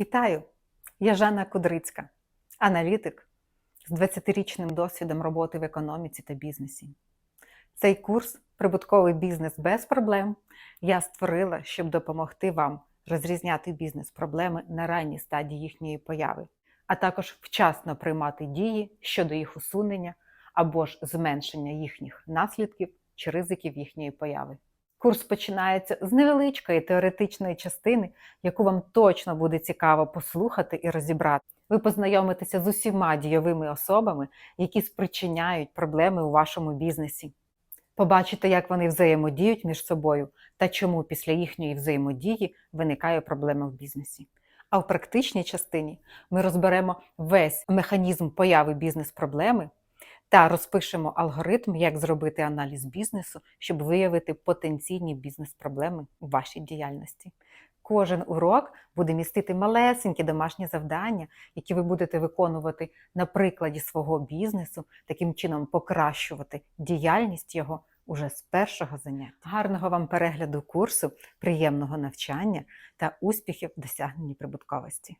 Вітаю! Я Жанна Кудрицька, аналітик з 20-річним досвідом роботи в економіці та бізнесі. Цей курс Прибутковий бізнес без проблем я створила, щоб допомогти вам розрізняти бізнес-проблеми на ранній стадії їхньої появи, а також вчасно приймати дії щодо їх усунення або ж зменшення їхніх наслідків чи ризиків їхньої появи. Курс починається з невеличкої теоретичної частини, яку вам точно буде цікаво послухати і розібрати. Ви познайомитеся з усіма дійовими особами, які спричиняють проблеми у вашому бізнесі. Побачите, як вони взаємодіють між собою та чому після їхньої взаємодії виникає проблема в бізнесі. А в практичній частині ми розберемо весь механізм появи бізнес-проблеми та розпишемо алгоритм, як зробити аналіз бізнесу, щоб виявити потенційні бізнес-проблеми у вашій діяльності. Кожен урок буде містити малесенькі домашні завдання, які ви будете виконувати на прикладі свого бізнесу, таким чином покращувати діяльність його уже з першого заняття. Гарного вам перегляду курсу, приємного навчання та успіхів в досягненні прибутковості.